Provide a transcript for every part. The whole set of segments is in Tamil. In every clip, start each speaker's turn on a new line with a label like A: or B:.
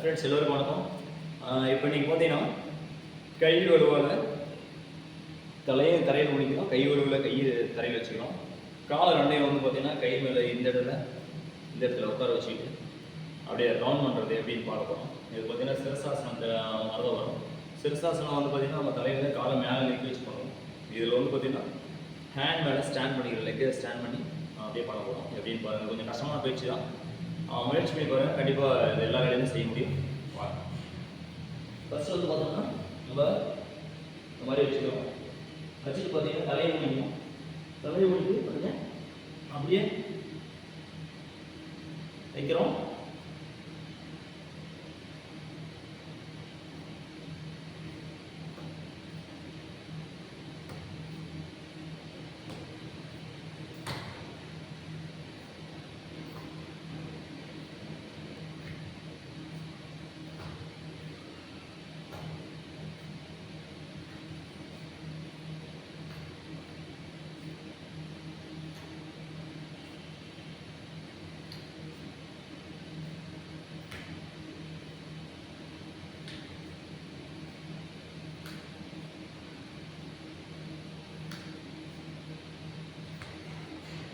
A: ஃப்ரெண்ட்ஸ் எல்லோருக்கும் வணக்கம். இப்போ நீங்கள் பார்த்தீங்கன்னா கை உருவால் தலையை தரையில் முடிக்கணும். கை வலுவில் கை தரையில் வச்சுக்கிறோம் காலை ரெண்டையும் வந்து பார்த்தீங்கன்னா கை மேலே இந்த இடத்துல இந்த இடத்துல உட்கார வச்சுக்கிட்டு அப்படியே ரவுண்ட் பண்ணுறது எப்படின்னு பார்க்க போகிறோம் இது பார்த்தீங்கன்னா சிரசாசனம் அந்த வரும். சிரசாசனம் வந்து பார்த்தீங்கன்னா நம்ம தலையில் காலை மேலே நிற்க வச்சு பண்ணுவோம் இதில் வந்து பார்த்தீங்கன்னா ஹேண்ட் மேலே ஸ்டாண்ட் பண்ணிக்கிற லெக்கை ஸ்டாண்ட் பண்ணி அப்படியே பண்ண போகிறோம் எப்படின்னு பாருங்கள் கொஞ்சம் கஷ்டமான பயிற்சி தான். முயற்சி பண்ணி பாருங்கள் கண்டிப்பாக இது எல்லா வேலையுமே செய்ய முடியும். ஃபர்ஸ்ட் வந்து பார்த்தோம்னா நம்ம இந்த மாதிரி வச்சுக்கிறோம். வச்சுட்டு பார்த்தீங்கன்னா தலையை முடிக்கணும். தலையை முடிஞ்சு பாருங்க அப்படியே வைக்கிறோம்.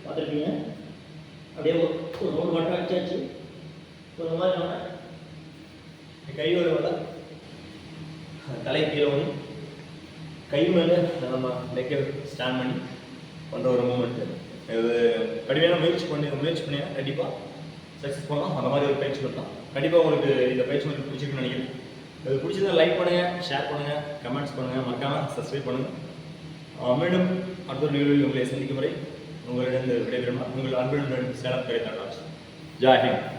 A: பார்த்துருக்கீங்க அப்படியே ஒரு ஒரு ரவுண்ட் மட்டும் அடிச்சாச்சு. ஒரு மாதிரி நம்ம கை வர தலை கீழே ஒன்று கை மேலே நம்ம லெக்கை ஸ்டாண்ட் பண்ணி பண்ணுற ஒரு மூமெண்ட்டு இது கடுமையான முயற்சி பண்ணி முயற்சி பண்ணினா கண்டிப்பாக சக்ஸஸ் பண்ணலாம். அந்த மாதிரி ஒரு பயிற்சி பண்ணலாம். கண்டிப்பாக உங்களுக்கு இந்த பயிற்சி உங்களுக்கு பிடிச்சிருக்குன்னு நினைக்கிறேன். இது பிடிச்சதை லைக் பண்ணுங்கள் ஷேர் பண்ணுங்கள் கமெண்ட்ஸ் பண்ணுங்கள் மறக்காமல் சப்ஸ்கிரைப் பண்ணுங்கள் மீண்டும் அடுத்த ஒரு நிகழ்வில் உங்களை சந்திக்கும் வரை உங்களிடம் விடைபெறும். உங்கள் அன்புடன் சேலம் கிடைத்தாள் ஜாய் ஹிந்த்.